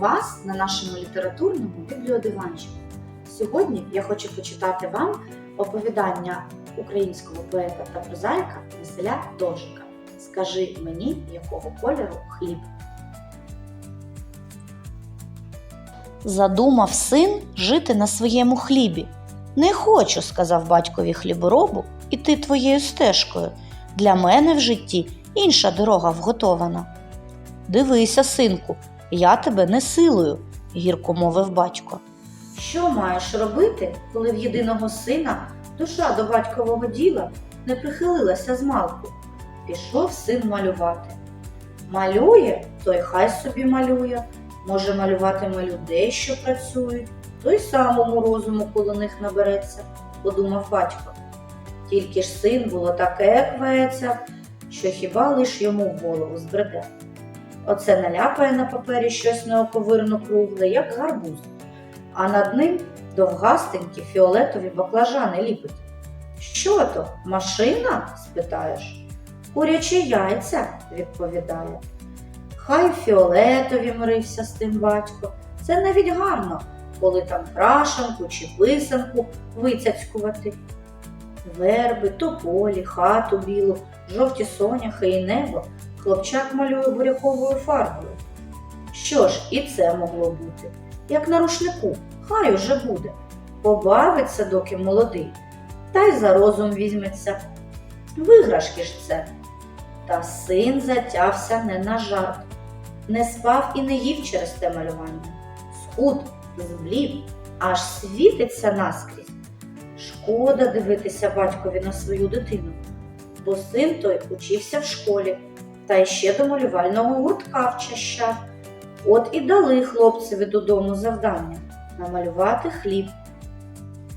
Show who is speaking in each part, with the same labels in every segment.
Speaker 1: вас на нашому літературному бібліодиванчику. Сьогодні я хочу почитати вам оповідання українського поета та прозаїка Василя Дожика. Скажи мені, якого кольору хліб.
Speaker 2: Задумав син жити на своєму хлібі. Не хочу, сказав батькові хліборобу, іти твоєю стежкою. Для мене в житті інша дорога вготована. Дивися, синку, я тебе не силою, гірко мовив батько.
Speaker 1: Що маєш робити, коли в єдиного сина душа до батькового діла не прихилилася з малку? Пішов син малювати. Малює, той хай собі малює. Може малюватиме людей, що працюють, то й самому розуму коло них набереться, подумав батько. Тільки ж син було таке квеця, що хіба лиш йому в голову збреде. Оце наляпає на папері щось неоковирно кругле, як гарбуз, а над ним довгастенькі фіолетові баклажани ліпить. Що то, машина? спитаєш. Курячі яйця, відповідає. Хай фіолетові мирився з тим батько. Це навіть гарно, коли там крашенку чи писанку вицяцькувати. Верби, тополі, хату білу, жовті соняхи і небо хлопчак малює буряковою фарбою. Що ж, і це могло бути, як на рушнику, хай уже буде. Побавиться, доки молодий, та й за розум візьметься. Виграшки ж це. Та син затявся не на жарт, не спав і не їв через те малювання. Схуд, зблів, аж світиться наскрізь. Шкода дивитися батькові на свою дитину, бо син той учився в школі та ще до малювального гуртка вчащав. От і дали хлопцеві додому завдання намалювати хліб.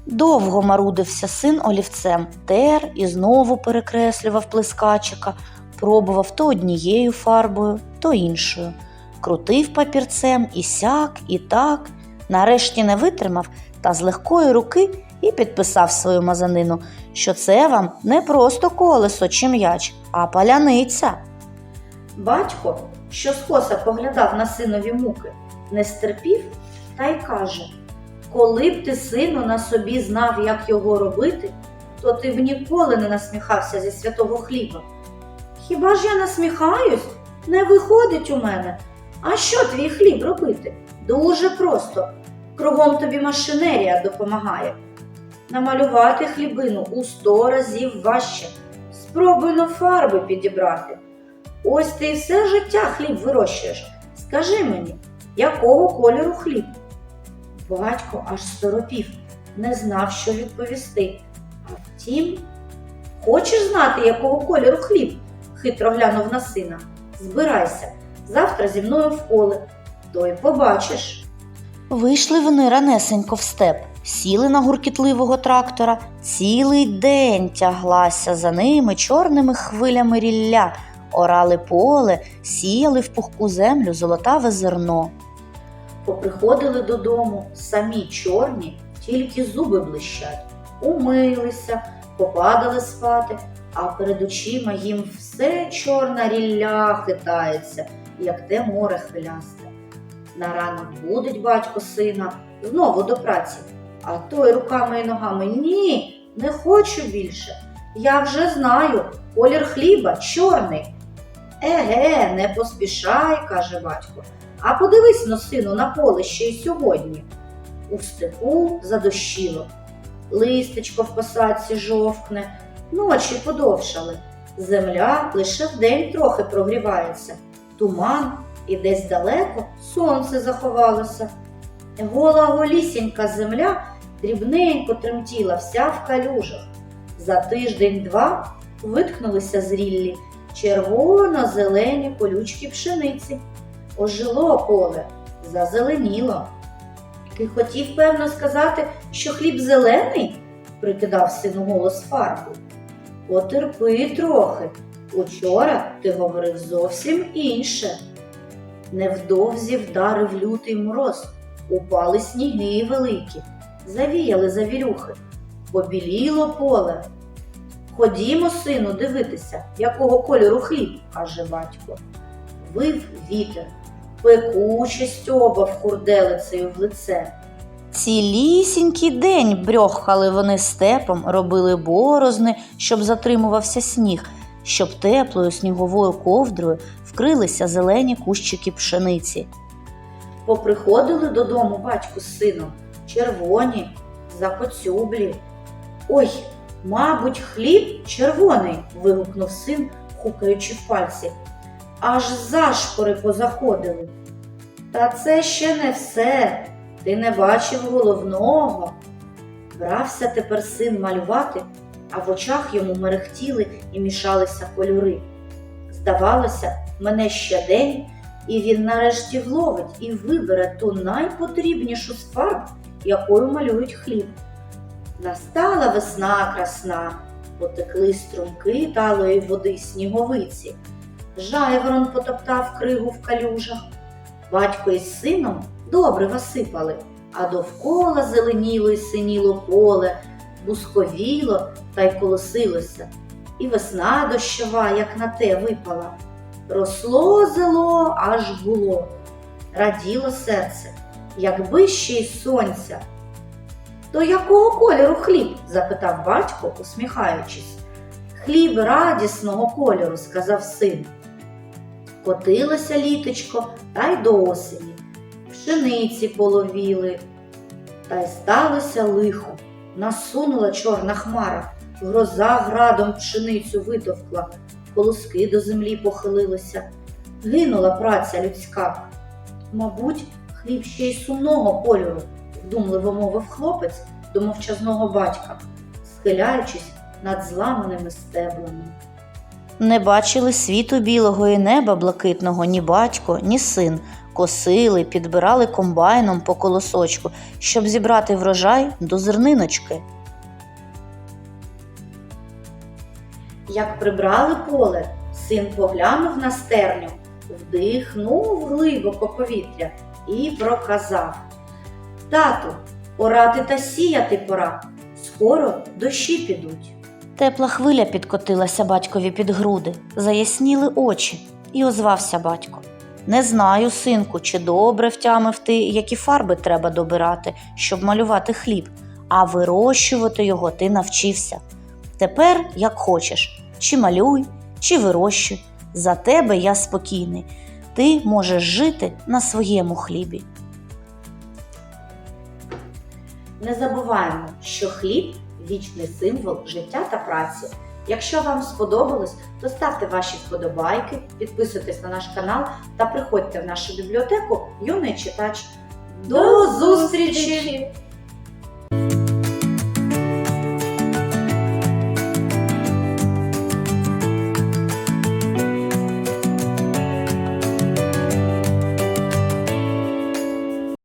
Speaker 2: Довго марудився син олівцем, тер і знову перекреслював плескачика, пробував то однією фарбою, то іншою. Крутив папірцем і сяк, і так. Нарешті не витримав та з легкої руки і підписав свою мазанину, що це вам не просто колесо чи м'яч, а паляниця.
Speaker 1: Батько, що скоса поглядав на синові муки, не стерпів та й каже: Коли б ти, сину, на собі знав, як його робити, то ти б ніколи не насміхався зі святого хліба. Хіба ж я насміхаюсь? Не виходить у мене. А що твій хліб робити? Дуже просто. Кругом тобі машинерія допомагає. Намалювати хлібину у сто разів важче. Спробуй на фарби підібрати. Ось ти все життя хліб вирощуєш. Скажи мені, якого кольору хліб? Батько аж сторопів, не знав, що відповісти. А втім, хочеш знати, якого кольору хліб? хитро глянув на сина. Збирайся, завтра зі мною в поле, то й побачиш.
Speaker 2: Вийшли вони ранесенько в степ, сіли на гуркітливого трактора, цілий день тяглася за ними чорними хвилями рілля, орали поле, сіяли в пухку землю золотаве зерно.
Speaker 1: Поприходили додому самі чорні, тільки зуби блищать, умилися, попадали спати, а перед очима їм все чорна рілля хитається, як те море хвилясте. На ранок будить батько сина знову до праці, а той руками і ногами ні, не хочу більше. Я вже знаю, колір хліба чорний. Еге, не поспішай, каже батько. А подивись но, сину, на поле ще й сьогодні. У степу задощило. Листечко в посадці жовкне, ночі подовшали. Земля лише вдень трохи прогрівається, туман і десь далеко сонце заховалося. Гола голісінька земля дрібненько тремтіла вся в калюжах. За тиждень-два виткнулися зріллі червоно-зелені колючки пшениці. Ожило поле, зазеленіло. Ти хотів, певно, сказати, що хліб зелений? прикидав сину голос фарбу. Потерпи трохи. Учора ти говорив зовсім інше. Невдовзі вдарив лютий мороз, упали сніги великі, завіяли завірюхи, побіліло поле. Ходімо, сину, дивитися, якого кольору хліб, каже батько. Вив вітер. пекуче стьобав хурделицею в лице.
Speaker 2: Цілісінький день брьохали вони степом, робили борозни, щоб затримувався сніг, щоб теплою сніговою ковдрою вкрилися зелені кущики пшениці.
Speaker 1: Поприходили додому батько з сином, червоні, закоцюблі. Ой, мабуть, хліб червоний. вигукнув син, хукаючи в пальці. Аж зашпори позаходили. Та це ще не все. Ти не бачив головного. Брався тепер син малювати, а в очах йому мерехтіли і мішалися кольори. Здавалося, мене ще день, і він нарешті вловить і вибере ту найпотрібнішу з фарб, якою малюють хліб. Настала весна красна, потекли струмки талої води сніговиці. Жайворон потоптав кригу в калюжах. Батько із сином добре висипали, а довкола зеленіло й синіло поле, бусковіло та й колосилося. І весна дощова, як на те, випала. Росло зело, аж гуло. Раділо серце, якби ще й сонця. То якого кольору хліб? запитав батько, усміхаючись. Хліб радісного кольору, сказав син. Котилося літочко та й до осені. Пшениці половіли. Та й сталося лихо. Насунула чорна хмара, гроза градом пшеницю витовкла, колоски до землі похилилися. Гинула праця людська. Мабуть, хліб ще й сумного кольору, вдумливо мовив хлопець до мовчазного батька, схиляючись над зламаними стеблами.
Speaker 2: Не бачили світу білого і неба блакитного ні батько, ні син. Косили, підбирали комбайном по колосочку, щоб зібрати врожай до зерниночки.
Speaker 1: Як прибрали поле, син поглянув на стерню, вдихнув глибоко повітря і проказав Тату, орати та сіяти пора, скоро дощі підуть.
Speaker 2: Тепла хвиля підкотилася батькові під груди, заясніли очі, і озвався батько. Не знаю, синку, чи добре втямив ти, які фарби треба добирати, щоб малювати хліб, а вирощувати його ти навчився. Тепер, як хочеш, чи малюй, чи вирощуй. За тебе я спокійний. Ти можеш жити на своєму хлібі.
Speaker 1: Не забуваємо, що хліб вічний символ життя та праці. Якщо вам сподобалось, то ставте ваші вподобайки, підписуйтесь на наш канал та приходьте в нашу бібліотеку Юний читач. До зустрічі!